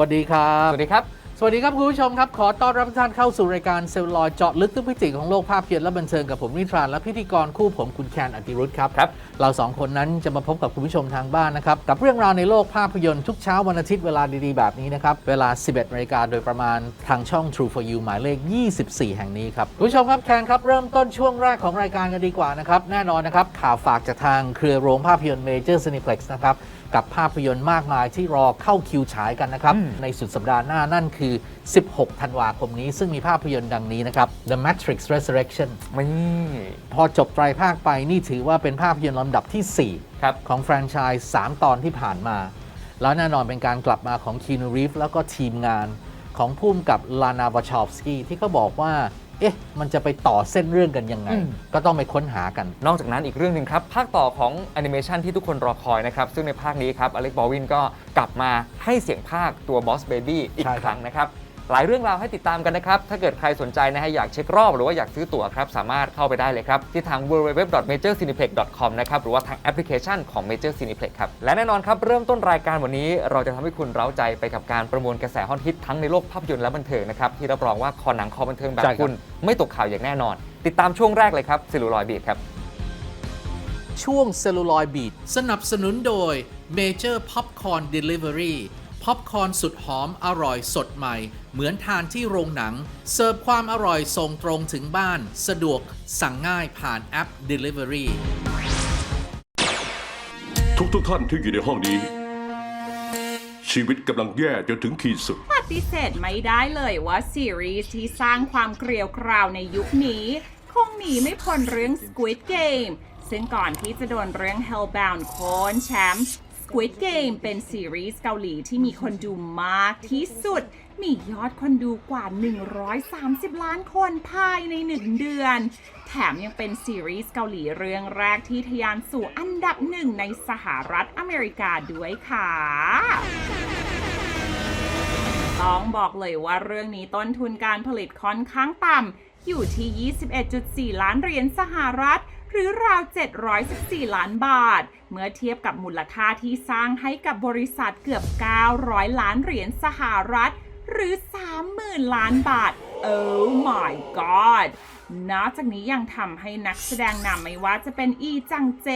วัสดีครับ สวัสดีครับ สวัสดีครับคุณผู้ชมครับ ขอต้อนรับทุกท่านเข้าสู่รายการเซลลอยเจาะลึกทุกมิติของโลกภาพยนตร์และบันเทิงกับผมนิทรานและพิธีกรคู่ผมคุณแคนอติรุธครับครับ เราสองคนนั้นจะมาพบกับคุณผู้ชมทางบ้านนะครับ กับเรื่องราวในโลกภาพยนตร์ทุกเช้าวันอาทิตย์เวลาดีๆแบบนี้นะครับ เวลา 11นาฬิกาโดยประมาณทางช่อง True for You หมายเลข 24 แห่งนี้ครับคุณผู้ชมครับแคนครับเริ่มต้นช่วงแรกของรายการกันดีกว่านะครับแน่นอนนะครับข่าวฝากจากทางเครือโรงภาพยนตร์ Major Cineplex นะครับ กับภาพยนตร์มากมายที่รอเข้าคิวฉายกันนะครับอืมในสุดสัปดาห์หน้านั่นคือ 16 ธันวาคมนี้ ซึ่งมีภาพยนตร์ดังนี้นะครับ The Matrix Resurrection ไม่พอจบไตรภาคไปนี่ถือว่าเป็นภาพยนตร์ลำดับทีสี่4ครับของแฟรนไชส์3 ตอนที่ผ่านมา แล้วแน่นอนเป็นการกลับมาของคีนูรีฟแล้วก็ทีมงานของพุ่มกับลานาวาชอฟสกี้ที่เขาบอกว่า เอ๊ะ มันจะไปต่อเส้นเรื่องกันยังไงอืมก็ต้องไปค้นหากัน นอกจากนั้นอีกเรื่องหนึ่งครับ ภาคต่อของแอนิเมชันที่ทุกคนรอคอยนะครับ ซึ่งในภาคนี้ครับอเล็กบอลวินก็กลับมาให้เสียงภาคตัวบอสเบบี้อีกใช่ครับครั้งนะครับ หลายเรื่องราวให้ติดตามกันนะครับ ถ้าเกิดใครสนใจนะฮะอยากเช็ครอบหรือว่าอยากซื้อตั๋วครับ สามารถเข้าไปได้เลยครับ ที่ทาง www.majorcineplex.com นะครับ หรือว่าทางแอปพลิเคชันของ Major Cineplex ครับ และแน่นอนครับ เริ่มต้นรายการวันนี้ เราจะทำให้คุณเร้าใจไปกับการประมวลกระแสฮอตฮิตทั้งในโลกภาพยนตร์และบันเทิงนะครับ ที่รับรองว่าคอหนังคอบันเทิงแบบใช่ครับคุณไม่ตกข่าวอย่างแน่นอน ติดตามช่วงแรกเลยครับซิลูลอยบีดครับช่วงเซลลูลอยบีดสนับสนุนโดย Major Popcorn Delivery พ็อปคอร์นสุดหอมอร่อยสดใหม่ เหมือนทานที่โรงหนัง เสิร์ฟความอร่อยส่งตรงถึงบ้าน สะดวกสั่งง่ายผ่านแอป Delivery ทุกทุกๆท่านที่อยู่ในห้องนี้ ชีวิตกำลังแย่จนถึงขีดสุด ปฏิเสธไม่ได้เลยว่าซีรีส์ที่สร้างความเกลียวกราวในยุคนี้ คงหนีไม่พ้นเรื่อง Squid Game ซึ่งก่อนที่จะโดนเรื่อง Hellbound โคนแชมป์ Squid Game เป็นซีรีส์เกาหลีที่มีคนดูมากที่สุด มียอดคนดูกว่า 130 ล้านคนภายใน 1 เดือน แถมยังเป็นซีรีส์เกาหลีเรื่องแรกที่ทะยานสู่อันดับหนึ่งในสหรัฐอเมริกาด้วยค่ะต้องบอกเลยว่าเรื่องนี้ต้นทุนการผลิตค่อนข้างต่ำอยู่ที่ 21.4 ล้านเหรียญสหรัฐ หรือราว 714 ล้านบาท เมื่อเทียบกับมูลค่าที่สร้างให้กับบริษัทเกือบ 900 ล้านเหรียญสหรัฐ หรือ 30,000 ล้านบาท Oh my god นอกจากนี้ยังทำให้นักแสดงนำไม่ว่าจะเป็นอีจังเจ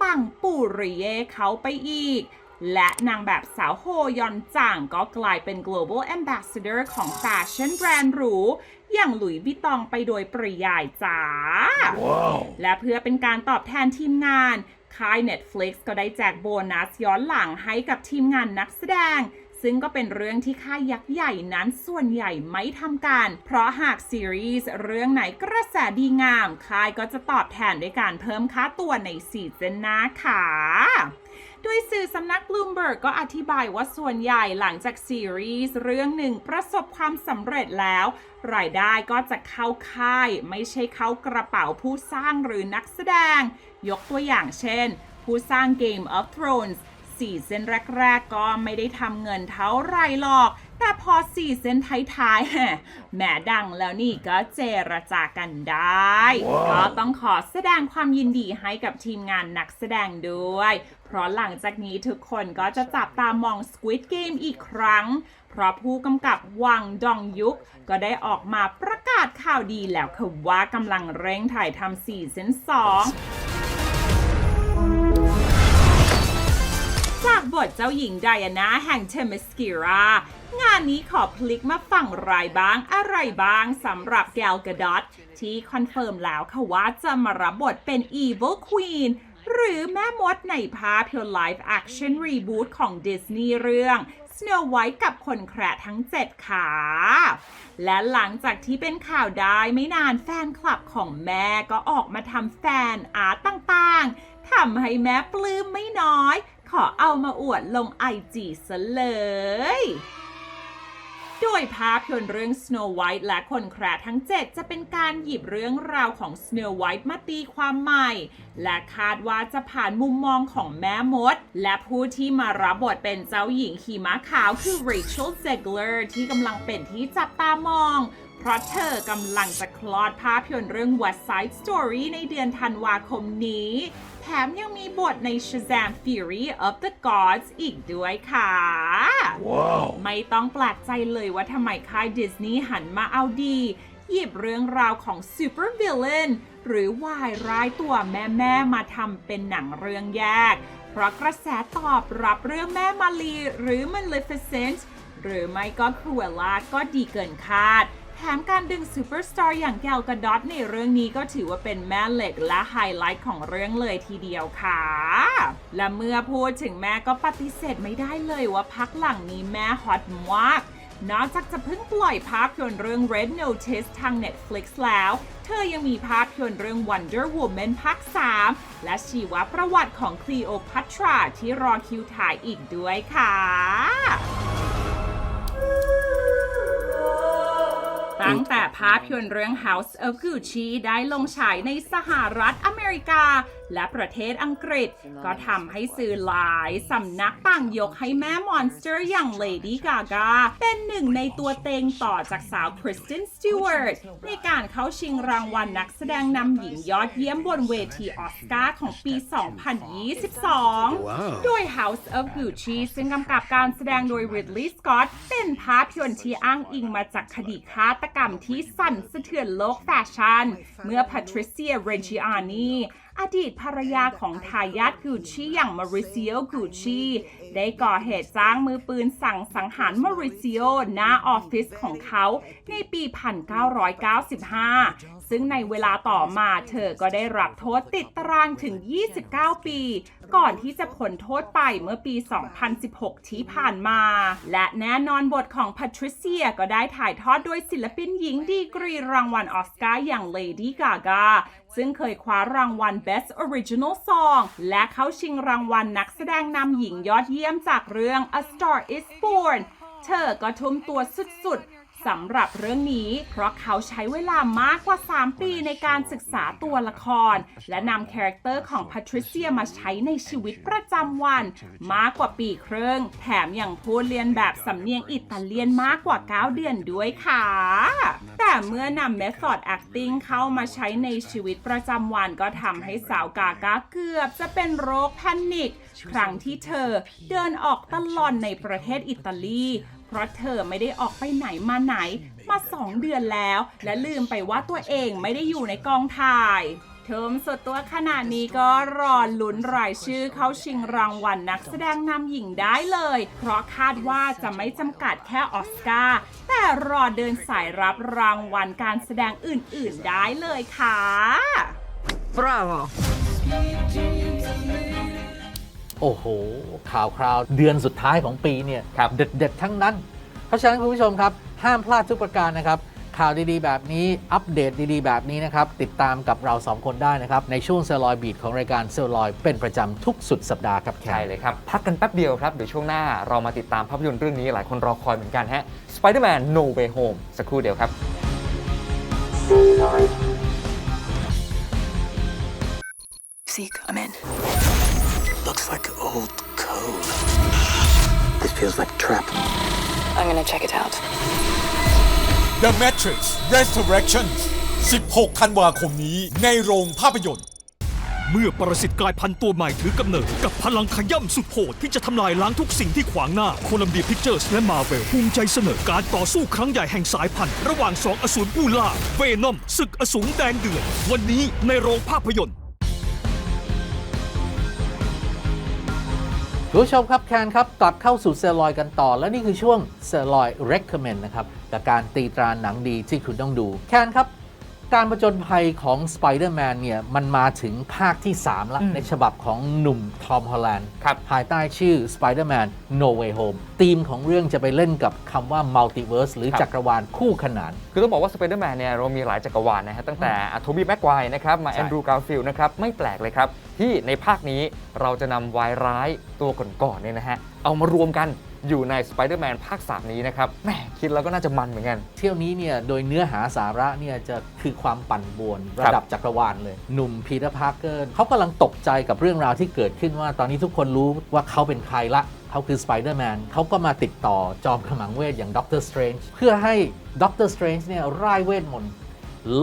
ปังปูริเยเขาไปอีก และนางแบบสาวโฮยอนจังก็กลายเป็น global ambassador ของแฟชั่นแบรนด์หรู อย่างหลุยส์วิตตองไปโดยปริยายจ้าและเพื่อเป็นการตอบแทนทีมงาน ค่าย Netflix ก็ได้แจกโบนัสย้อนหลังให้กับทีมงานนักแสดง ซึ่งก็เป็นเรื่องที่ค่ายยักษ์ใหญ่นั้นส่วนใหญ่ไม่ทำกันเพราะหากซีรีส์เรื่องไหนกระแสดีงาม ค่ายก็จะตอบแทนด้วยการเพิ่มค่าตัวในซีซั่นหน้าค่ะ โดยสื่อสำนัก Bloomberg ก็อธิบายว่าส่วนใหญ่หลังจากซีรีส์เรื่องหนึ่งประสบความสำเร็จแล้ว รายได้ก็จะเข้าค่าย ไม่ใช่เข้ากระเป๋าผู้สร้างหรือนักแสดง ยกตัวอย่างเช่น ผู้สร้าง Game of Thrones ซีซั่นแรก ๆ ก็ไม่ได้ทำเงินเท่าไหรหรอก แต่พอซีซั่นท้ายๆแหมแหมดังแล้วนี่ก็เจรจากันได้ก็ต้องขอแสดงความยินดีให้กับทีมงานนักแสดงด้วย เพราะหลังจากนี้ทุกคนก็จะจับตามอง Squid Game อีกครั้ง เพราะผู้กำกับวังดองยุก ก็ได้ออกมาประกาศข่าวดีแล้วค่ะว่ากำลังเร่งถ่ายทำซีซั่น2จากบทเจ้าหญิงไดอาน่าแห่งเทมสกิรางานนี้ขอพลิกมาฝั่งรายบ้างอะไรบ้างสำหรับแกลกระดอตที่คอนเฟิร์มแล้วค่ะว่าจะมารับบทเป็น Evil Queen หรือแม่มดในภาพยนตร์ไลฟ์แอคชั่นรีบูตของดิสนีย์เรื่อง Snow White กับคนแคระทั้ง 7 ขา และหลังจากที่เป็นข่าวได้ไม่นานแฟนคลับของแม่ก็ออกมาทำแฟนอาร์ตต่างๆ ทำให้แม่ปลื้มไม่น้อย ขอเอามาอวดลงไอจีซะเลย โดยภาพยนตร์เรื่อง Snow White และคนแคระทั้ง 7 จะเป็นการหยิบเรื่องราวของ Snow White มาตีความใหม่ และคาดว่าจะผ่านมุมมองของแม่มด และผู้ที่มารับบทเป็นเจ้าหญิงขี่ม้าขาวคือ Rachel Zegler ที่กำลังเป็นที่จับตามอง เพราะเธอกำลังจะคลอดภาพยนตร์เรื่อง West Side Story ในเดือนธันวาคมนี้ แถแถมยังมีบทใน Shazam Fury of the Gods อีกด้วยค่ะไม่ต้องแปลกใจเลยว่าทำไมค่ายดิสนีย์หันมาเอาดี หยิบเรื่องราวของซูเปอร์วิลเลนหรือวายร้ายตัวแม่ๆมาทำเป็นหนังเรื่องแยก เพราะกระแสตอบรับเรื่องแม่มาลีหรือ Maleficent หรือไม่ก็ครูเอล่าก็ดีเกินคาด แถมการดึงซูเปอร์สตาร์อย่างแกลกาดอตในเรื่องนี้ก็ถือว่าเป็นแม่เหล็กและไฮไลท์ของเรื่องเลยทีเดียวค่ะ และเมื่อพูดถึงแม่ก็ปฏิเสธไม่ได้เลยว่าพักหลังนี้แม่ฮอตมากนอกจากจะเพิ่งปล่อยภาพยนตร์เรื่อง Red Notice ทาง Netflix แล้ว เธอยังมีภาพยนตร์เรื่อง Wonder Woman ภาค 3 และชีวประวัติของ Cleopatra ที่รอคิวถ่ายอีกด้วยค่ะ ตั้งแต่ภาพยนตร์เรื่อง House of Gucci ได้ลงฉายในสหรัฐอเมริกา และประเทศอังกฤษ ก็ทำให้สื่อหลายสำนักต่างยกให้แม่มอนสเตอร์อย่าง Lady Gaga เป็นหนึ่งในตัวเต็งต่อจากสาว Kristen Stewart ในการเข้าชิงรางวัลนักแสดงนำหญิงยอดเยี่ยมบนเวทีออสการ์ของปี 2022 โดย House of Gucci ซึ่งกำกับการแสดงโดย Ridley Scott เป็นภาพยนตร์ที่อ้างอิงมาจากคดีฆาตกรรมที่สั่นสะเทือนโลกแฟชั่น เมื่อ Patricia Reggiani อดีตภรรยาของทายาทกูชีอย่างมาริซิโอกูชีได้ก่อเหตุจ้างมือปืนสั่งสังหารมาริซิโอหน้าออฟฟิศของเขาในปี 1995 ซึ่งในเวลาต่อมาเธอก็ได้รับโทษติดตารางถึง 29 ปี ก่อนที่จะพ้นโทษไปเมื่อปี 2016 ที่ผ่านมา และแน่นอนบทของ Patricia ก็ได้ถ่ายทอดโดยศิลปินหญิงดีกรีรางวัลออสการ์อย่าง Lady Gaga ซึ่งเคยคว้ารางวัล Best Original Song และเข้าชิงรางวัลนักแสดงนำหญิงยอดเยี่ยมจากเรื่อง A Star Is Born เธอก็ทุ่มตัวสุดๆ สำหรับเรื่องนี้ เพราะเขาใช้เวลามากกว่า 3 ปีในการศึกษาตัวละคร และนำคาแรคเตอร์ของแพทริเซียมาใช้ในชีวิตประจำวัน มากกว่าปีครึ่ง แถมยังพูดเรียนแบบสำเนียงอิตาเลียนมากกว่า 9 เดือนด้วยค่ะ แต่เมื่อนำ Method Acting เข้ามาใช้ในชีวิตประจำวันก็ทำให้สาวกากาเกือบจะเป็นโรคแพนิคครั้งที่เธอเดินออกตลอดในประเทศอิตาลี เพราะเธอไม่ได้ออกไปไหนมาไหนมาสองเดือนแล้ว และลืมไปว่าตัวเองไม่ได้อยู่ในกองถ่าย เทอมสุดตัวขนาดนี้ก็รอลุ้นรายชื่อเข้าชิงรางวัลนักแสดงนำหญิงได้เลย เพราะคาดว่าจะไม่จำกัดแค่ออสการ์แต่รอเดินสายรับรางวัลการแสดงอื่น ๆ ได้เลยค่ะ Bravo. โอ้โห ข่าวคราวเดือนสุดท้ายของปีเนี่ยครับเด็ดๆทั้งนั้น เพราะฉะนั้นคุณผู้ชมครับ ห้ามพลาดทุกประการนะครับ ข่าวดีๆ แบบนี้อัปเดตดีๆ แบบนี้นะครับ ติดตามกับเรา 2 คนได้นะครับ ในช่วงเซลลอยบีดของรายการเซลลอยเป็นประจำทุกสุดสัปดาห์ครับแขใช่กเลยครับ พักกันแป๊บเดียวครับ เดี๋ยวช่วงหน้าเรามาติดตามภาพยนตร์เรื่องนี้หลายคนรอคอยเหมือนกันฮะ Spider-Man No Way Home สักครู่เดียวครับ See, I'm in. Looks like old code. This feels like a trap. I'm gonna check it out. The Matrix Resurrection 16 ธันวาคมนี้ในโรงภาพยนตร์ เมื่อปรสิตกลายพันธุ์ตัวใหม่ถือกำเนิด กับพลังขย่ำสุดโหดที่จะทำลายล้างทุกสิ่งที่ขวางหน้าโคลัมเบียพิกเจอร์สและมาเวลภูมิใจเสนอการต่อสู้ครั้งใหญ่แห่งสายพันธุ์ ระหว่างสองอสูรผู้ล่าเวนอมศึกอสูรแดนเดือดวันนี้ในโรงภาพยนตร์ คุณผู้ชมครับแคนครับกลับเข้าสู่เซลลอยกันต่อ และนี่คือช่วงเซลลอย recommend นะครับกับการตีตราหนังดีที่คุณต้องดูแคนครับ การประจนภัยของ Spider-Man เนี่ยมันมาถึงภาคที่ 3 แล้วอืมในฉบับของหนุ่มทอมฮอลแลนด์ครับภายใต้ชื่อ Spider-Man No Way Home ธีมของเรื่องจะไปเล่นกับคำว่า Multiverse หรือครับจักรวาลคู่ขนาน คือต้องบอกว่า Spider-Man เนี่ยเรามีหลายจักรวาลนะฮะตั้งแต่โทบี้แม็กไกวนะครับมาใช่แอนดรูว์การ์ฟิลด์นะครับ ไม่แปลกเลยครับ ที่ในภาคนี้เราจะนำวายร้ายตัวก่อนๆเนี่ยนะฮะเอามารวมกันอยู่ใน Spider-Man ภาค 3 นี้นะครับแหมคิดแล้วก็น่าจะมันเหมือนกัน เที่ยวนี้เนี่ยโดยเนื้อหาสาระเนี่ยจะคือความปั่นป่วนครัระบดับจักรวาลเลย หนุ่มพีเตอร์พาร์เกอร์เขากำลังตกใจกับเรื่องราวที่เกิดขึ้นว่า ตอนนี้ทุกคนรู้ว่าเขาเป็นใครละเขาคือสไปเดอร์แมนเขาก็มาติดต่อจอมขมังเวทอย่างด็อกเตอร์สเตรนจ์เพื่อให้ด็อกเตอร์สเตรนจ์เนี่ยร่ายเวทมนต์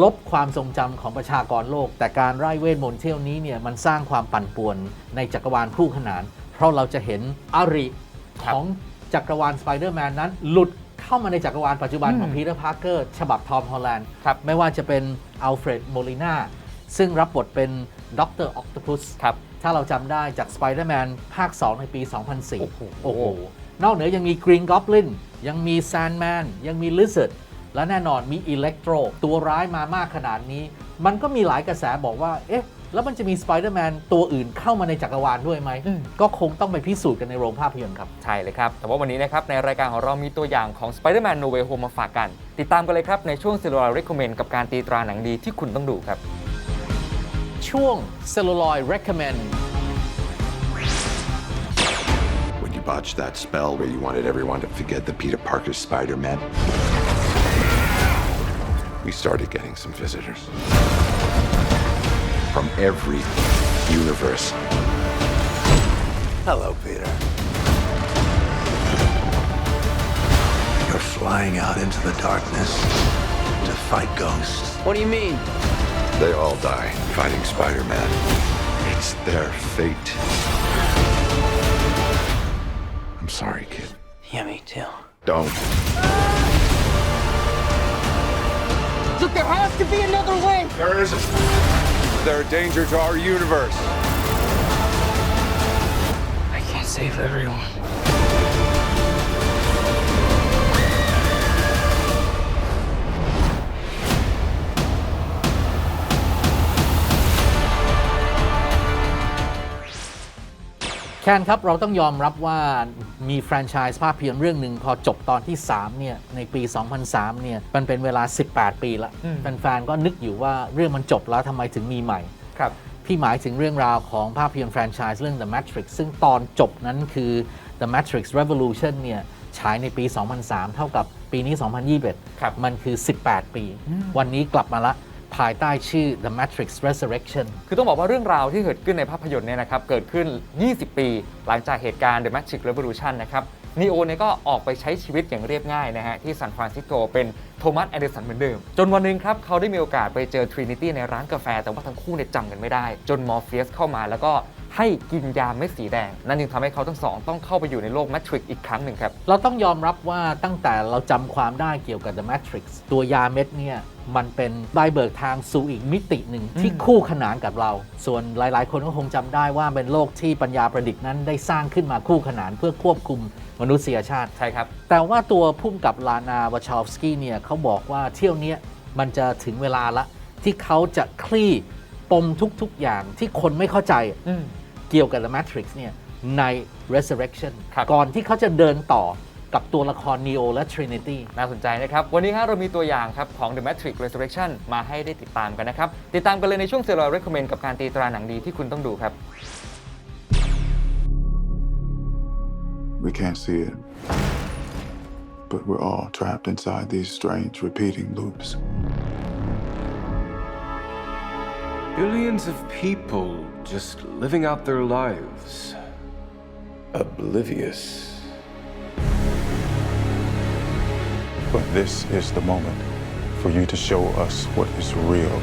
ลบความทรงจำของประชากรโลก แต่การไร้เวทมนต์เที่ยวนี้เนี่ยมันสร้างความปั่นป่วนในจักรวาลคู่ขนาน เพราะเราจะเห็นอริครับ ของจักรวาลสไปเดอร์แมนนั้น หลุดเข้ามาในจักรวาลปัจจุบันของอืมพีเตอร์พาร์เกอร์ฉบับทอมฮอลแลนด์ครับไม่ว่าจะเป็นอัลเฟรดโมลิน่าซึ่งรับบทเป็นด็อกเตอร์ออ t ต p พุสครับถ้าเราจำได้จาก Spider-Man ภาค 2 ในปีโอ้โห2004โอ้โหนอกเหนือยังมี Green Goblin ยังมี Sandman ยังมี Lizard และแน่นอนมี Electro ตัวร้ายมามากขนาดนี้ มันก็มีหลายกระแสบอกว่า เอ๊ะ แล้วมันจะมี Spider-Man ตัวอื่นเข้ามาในจักรวาลด้วยไหมอืมก็คงต้องไปพิสูจน์กันในโรงภาพยนตร์ครับ ใช่เลยครับ แต่ว่าวันนี้นะครับ ในรายการของเรามีตัวอย่างของ Spider-Man No Way Home มาฝากกัน ติดตามกันเลยครับ ในช่วง Cellular Recommend กับการตีตราหนังดีที่คุณต้องดูครับ ช่วง Celluloid Recommend When you botched that spell where you wanted everyone to forget the Peter Parker Spider Man, we started getting some visitors. From every universe. Hello, Peter. You're flying out into the darkness to fight ghosts. What do you mean? They all die fighting Spider Man. It's their fate. I'm sorry, kid. Yeah, me too. Don't. Look, there has to be another way! There isn't. They're a danger to our universe. I can't save everyone. แคนครับ เราต้องยอมรับว่ามีแฟรนไชส์ภาพยนตร์เรื่องหนึ่งพอจบตอนที่ 3 เนี่ย ในปี 2003 เนี่ย มันเป็นเวลา 18 ปีละอืมแฟนๆก็นึกอยู่ว่าเรื่องมันจบแล้วทำไมถึงมีใหม่ ครับ พี่หมายถึงเรื่องราวของภาพยนตร์แฟรนไชส์เรื่อง The Matrix ซึ่งตอนจบนั้นคือ The Matrix Revolution เนี่ยฉายในปี 2003 เท่ากับปีนี้ 2021ครับมันคือ 18 ปี วันนี้กลับมาละ ภายใต้ชื่อ The Matrix Resurrection คือต้องบอกว่าเรื่องราวที่เกิดขึ้นในภาพยนตร์เนี่ยนะครับเกิดขึ้น 20 ปี หลังจากเหตุการณ์ The Matrix Revolution นะครับนีโอเนี่ยก็ออกไปใช้ชีวิตอย่างเรียบง่ายนะฮะ ที่ซานฟรานซิสโกเป็นโทมัสแอนเดอร์สันเหมือนเดิม จนวันหนึ่งครับ เขาได้มีโอกาสไปเจอทรินิตี้ในร้านกาแฟ แต่ว่าทั้งคู่เนี่ยจำกันไม่ได้ จนมอร์เฟียสเข้ามาแล้วก็ ให้กินยาเม็ดสีแดง นั่นจึงทำให้เขาทั้งสองต้องเข้าไปอยู่ในโลกแมทริกอีกครั้งหนึ่งครับ เราต้องยอมรับว่าตั้งแต่เราจำความได้เกี่ยวกับ The Matrix ตัวยาเม็ดเนี่ยมันเป็นใบเบิกทางสู่อีกมิติหนึ่งที่คู่ขนานกับเรา ส่วนหลายๆ คนก็คงจำได้ว่าเป็นโลกที่ปัญญาประดิษฐ์นั้นได้สร้างขึ้นมาคู่ขนานเพื่อควบคุมมนุษยชาติ ใช่ครับ แต่ว่าตัวพุ่มกับลานาวาชอฟสกี้เนี่ยเขาบอกว่าเที่ยวเนี้ยมันจะถึงเวลาละ ที่เขาจะคลี่ปมทุกๆอย่างที่คนไม่เข้าใจ อืม เกี่ยวกับ The Matrix เนี่ยใน Resurrection ครับก่อนที่เขาจะเดินต่อกับตัวละคร Neo และ Trinity น่าสนใจนะครับ วันนี้ครับเรามีตัวอย่างครับของ The Matrix Resurrection มาให้ได้ติดตามกันนะครับ ติดตามกันเลยในช่วง Cellular Recommend กับการตีตราหนังดีที่คุณต้องดูครับ We can't see it. But we're all trapped inside these strange repeating loops. Billions of people just living out their lives. Oblivious. But this is the moment for you to show us what is real.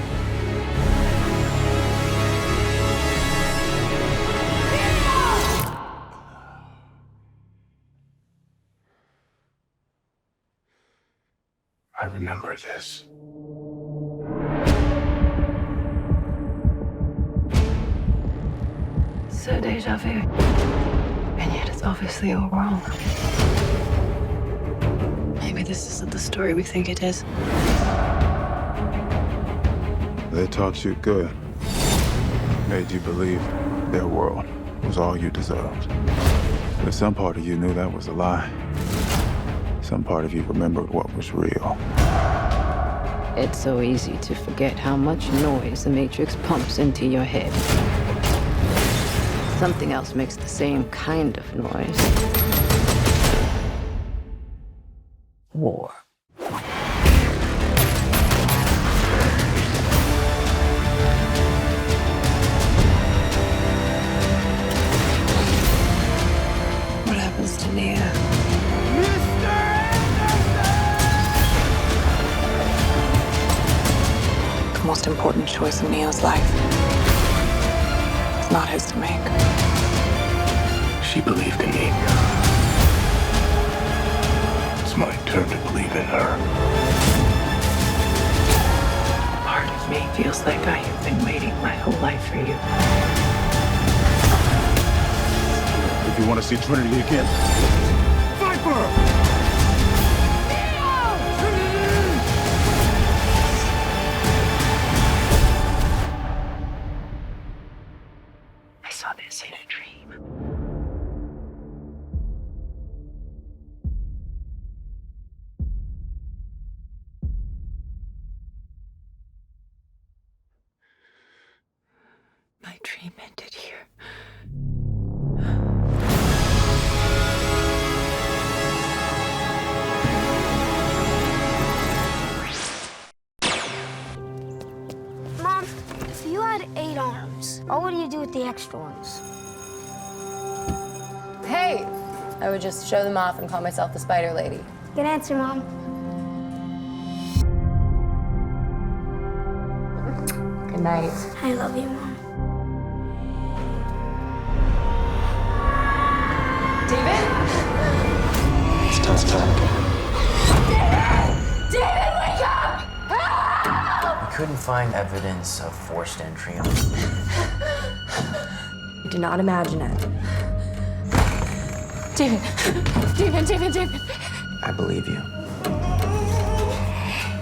I remember this. Deja vu. And yet it's obviously all wrong. Maybe this isn't the story we think it is. They taught you good. Made you believe their world was all you deserved. But some part of you knew that was a lie. Some part of you remembered what was real. It's so easy to forget how much noise the Matrix pumps into your head. Something else makes the same kind of noise. War. What happens to Nia? The most important choice in Neo's life. It's not his to make. She believed in me. It's my turn to believe in her. Part of me feels like I have been waiting my whole life for you. If you want to see Trinity again, I do with the extra ones? Hey! I would just show them off and call myself the Spider Lady. Good answer, Mom. Good night. I love you, Mom. David? It's tough time. David, wake up! We couldn't find evidence of forced entry on Do not imagine it. David! David, David, David! I believe you.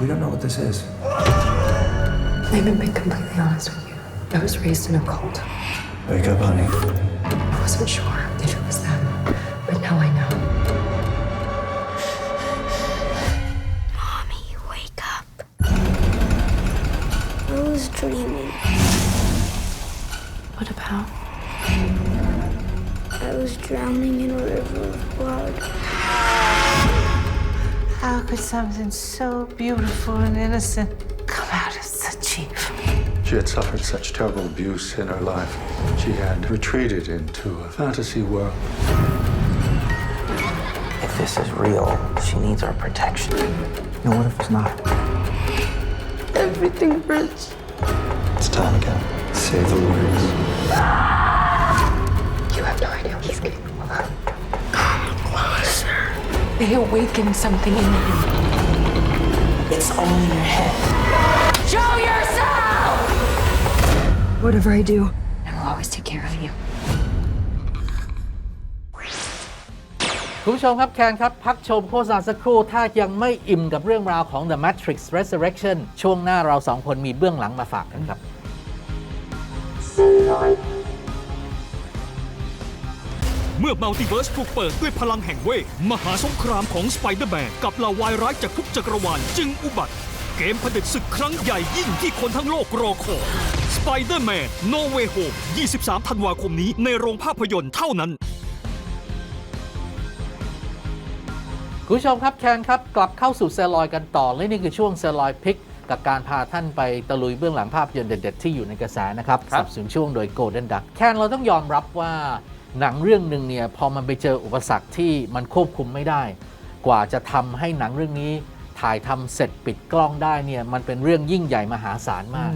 We don't know what this is. Let me be completely honest with you. I was raised in a cult. Wake up, honey. I wasn't sure something so beautiful and innocent come out of such evil? She had suffered such terrible abuse in her life. She had retreated into a fantasy world. If this is real, she needs our protection. And what if it's not? Everything hurts. It's time again. Say the words. You have no idea what he's capable They awakened something in him. It's all in your head. Show yourself! Whatever I do, I will always take care of you. คุณผู้ชมครับแคนครับ พักชมโฆษณาสักครู่ ถ้ายังไม่อิ่มกับเรื่องราวของ The Matrix Resurrection ช่วงหน้าเราสองคนมีเบื้องหลังมาฝากกันครับ เมื่อมัลติเวิร์สถูกเปิดด้วยพลังแห่งเวทมหาสงครามของสไปเดอร์แมนกับเหล่าวายร้ายจากทุกจักรวาลจึงอุบัติ เกมผด็จศึกครั้งใหญ่ยิ่งที่คนทั้งโลกรอคอยสไปเดอร์แมนโนเวโฮม23 ธันวาคมนี้ในโรงภาพยนตร์เท่านั้น คุณผู้ชมครับแคนครับ กลับเข้าสู่เซลลอยกันต่อ และนี่คือช่วงเซลลอยพิก กับการพาท่านไปตะลุยเบื้องหลังภาพยนตร์เด็ดๆ ที่อยู่ในกระแสนะครับครัสับบสนช่วงโดย Golden Duck แคนเราต้องยอมรับว่า หนังเรื่องหนึ่งเนี่ยพอมันไปเจออุปสรรคที่มันควบคุมไม่ได้ กว่าจะทำให้หนังเรื่องนี้ถ่ายทำเสร็จปิดกล้องได้เนี่ยมันเป็นเรื่องยิ่งใหญ่มหาศาลมาก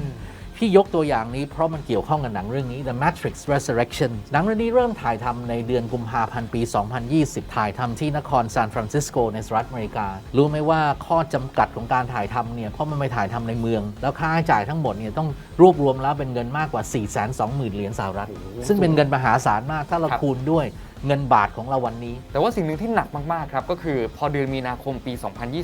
พี่ยกตัวอย่างนี้เพราะมันเกี่ยวข้องกับหนังเรื่องนี้ The Matrix Resurrection หนังเรื่องนี้เริ่มถ่ายทำในเดือนกุมภาพันธ์ปี 2020 ถ่ายทำที่นครซานฟรานซิสโกในสหรัฐอเมริกา รู้ไหมว่าข้อจำกัดของการถ่ายทำเนี่ย เพราะมันไปถ่ายทำในเมือง แล้วค่าใช้จ่ายทั้งหมดเนี่ยต้องรวบรวมแล้วเป็นเงินมากกว่า 4 2 0 0 0 0 เหรียญสหรัฐ ซึ่งเป็นเงินมหาศาลมากถ้าเราครับคูณด้วยเงินบาทของเราวันนี้ แต่ว่าสิ่งหนึ่งที่หนักมากๆครับก็คือพอเดือนมีนาคมปี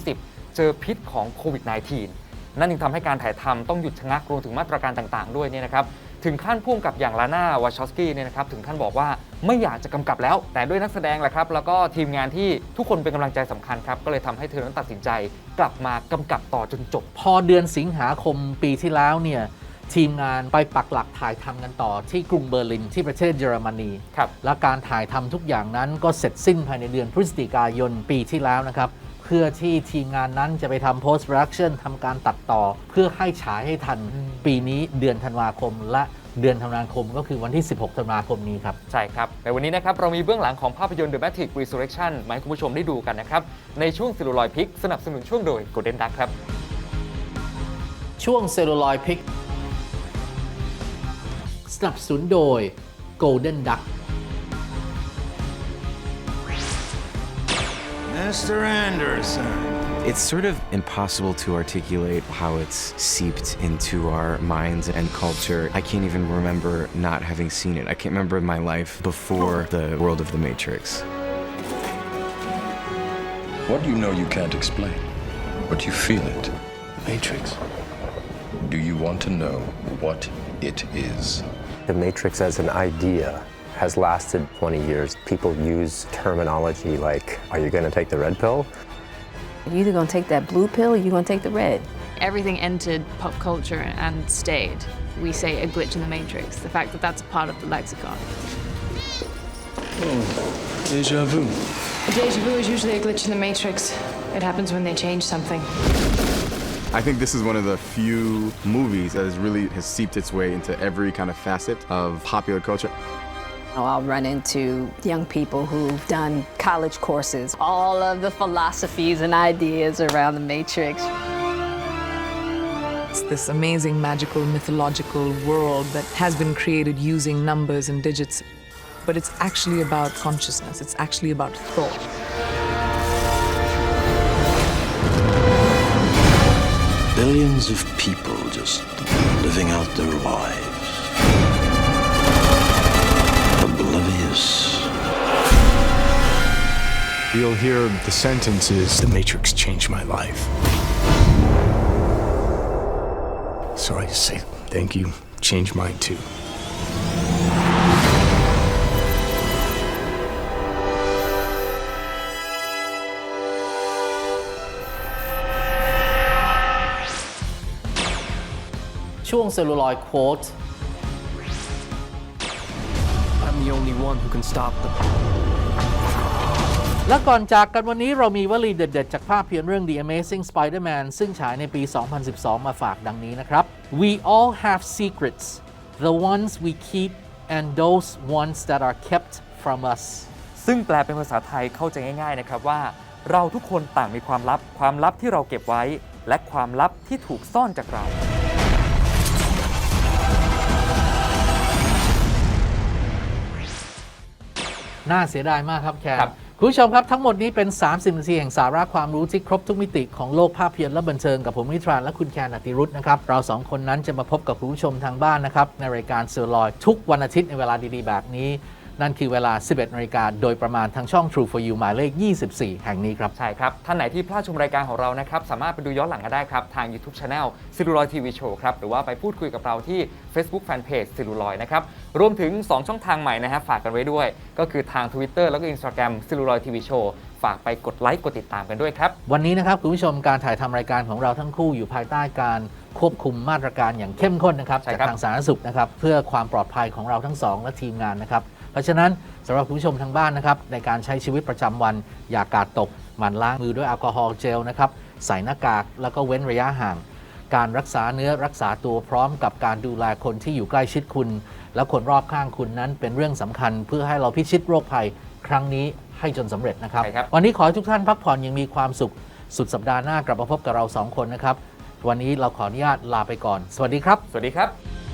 2020 เจอพิษของโควิด -19 นั่นจึงทำให้การถ่ายทำต้องหยุดชะงักรวมถึงมาตรการต่างๆ ด้วยเนี่ยนะครับถึงขั้นพุ่มกับอย่างลาน่าวาชอสกี้เนี่ยนะครับถึงขั้นบอกว่าไม่อยากจะกำกับแล้ว แต่ด้วยนักแสดงแหละครับ แล้วก็ทีมงานที่ทุกคนเป็นกำลังใจสำคัญครับ ก็เลยทำให้เธอนั้นตัดสินใจ กลับมากำกับต่อจนจบ พอเดือนสิงหาคมปีที่แล้วเนี่ยทีมงานไปปักหลักถ่ายทำกันต่อที่กรุงเบอร์ลินที่ประเทศเยอรมนี ครับ และการถ่ายทำทุกอย่างนั้นก็เสร็จสิ้นภายในเดือนพฤศจิกายนปีที่แล้วนะครับเพื่อที่ทีมงานนั้นจะไปทำ post production ทำการตัดต่อ เพื่อให้ฉายให้ทันปีนี้เดือนธันวาคมและเดือนธันวาคมก็คือวันที่ 16 ธันวาคมนี้ครับ ใช่ครับ ในวันนี้นะครับ เรามีเบื้องหลังของภาพยนตร์ The Matrix Resurrection มาให้คุณผู้ชมได้ดูกันนะครับ ในช่วงซิลูลอยพิก สนับสนุนช่วงโดย Golden Duck ครับ ช่วงเซลลูลอยพิกสนับสนุนโดย Golden Duck Mr. Anderson. It's sort of impossible to articulate how it's seeped into our minds and culture. I can't even remember not having seen it. I can't remember my life before the world of the Matrix. What do you know you can't explain? But you feel it. Matrix. Do you want to know what it is? The Matrix as an idea has lasted 20 years. People use terminology like, are you going to take the red pill? You're either gonna take that blue pill or you're gonna take the red. Everything entered pop culture and stayed. We say a glitch in the matrix, the fact that that's a part of the lexicon. Oh, deja vu. A deja vu is usually a glitch in the matrix. It happens when they change something. I think this is one of the few movies that has really has seeped its way into every kind of facet of popular culture. I'll run into young people who've done college courses, all of the philosophies and ideas around the Matrix. It's this amazing, magical, mythological world that has been created using numbers and digits. But it's actually about consciousness, it's actually about thought. Billions of people just living out their lives. Oblivious. You'll hear the sentences The Matrix changed my life. So I just say, thank you, changed mine too. Chua ช่วงเซลลูลอยโค้ด I'm the only one who can stop them. และก่อนจากกันวันนี้เรามีวลีเด็ด ๆ จากภาพยนตร์เรื่อง The Amazing Spider-Man ซึ่งฉายในปี 2012 มาฝากดังนี้นะครับ We all have secrets the ones we keep and those ones that are kept from us ซึ่งแปลเป็นภาษาไทยเข้าใจง่าย ๆ นะครับว่า เราทุกคนต่างมีความลับ ความลับที่เราเก็บไว้ และความลับที่ถูกซ่อนจากเรา น่าเสียดายมากครับแคนคุณผู้ชมครับทั้งหมดนี้เป็น 30นาทีแห่งสาระความรู้ที่ครบทุกมิติของโลกภาพยนตร์และบันเทิงกับผมนิทรานและคุณแคนอติรุธนะครับเราสองคนนั้นจะมาพบกับคุณผู้ชมทางบ้านนะครับในรายการเซอร์ลอยทุกวันอาทิตย์ในเวลาดีๆ แบบนี้ นั่นคือเวลา 11นาฬิกาโดยประมาณทางช่อง True for You หมายเลข 24 แห่งนี้ครับ ใช่ครับ ท่านไหนที่พลาดชมรายการของเรานะครับ สามารถไปดูย้อนหลังกันได้ครับ ทาง YouTube Channel ซิลูลอยทีวีโชว์ครับ หรือว่าไปพูดคุยกับเราที่ Facebook Fanpage ซิลูลอยนะครับ รวมถึง 2 ช่องทางใหม่นะฮะฝากกันไว้ด้วย ก็คือทาง Twitter แล้วก็ Instagram ซิลูลอยทีวีโชว์ฝากไปกดไลค์กดติดตามกันด้วยครับ วันนี้นะครับคุณผู้ชมการถ่ายทำรายการของเราทั้งคู่อยู่ภายใต้การควบคุมมาตรการอย่างเข้มข้นนะครับใช่จากครับทางสาธารณสุขนะครับเพื่อความปลอดภัยของเราทั้งสองและทีมงานนะครับ เพราะฉะนั้นสำหรับคุณผู้ชมทางบ้านนะครับในการใช้ชีวิตประจำวันอย่ากาดตกหมั่นล้างมือด้วยแอลกอฮอล์เจลนะครับใส่หน้ากากแล้วก็เว้นระยะห่าง การรักษาเนื้อรักษาตัวพร้อมกับการดูแลคนที่อยู่ใกล้ชิดคุณ และคนรอบข้างคุณนั้นเป็นเรื่องสำคัญเพื่อให้เราพิชิตโรคภัยครั้งนี้ให้จนสำเร็จนะครับ ใช่ครับ วันนี้ขอให้ทุกท่านพักผ่อนอยังมีความสุข สุดสัปดาห์หน้ากลับมาพบกับเราสองคนนะครับ วันนี้เราขออนุญาตลาไปก่อน สวัสดีครับ สวัสดีครับ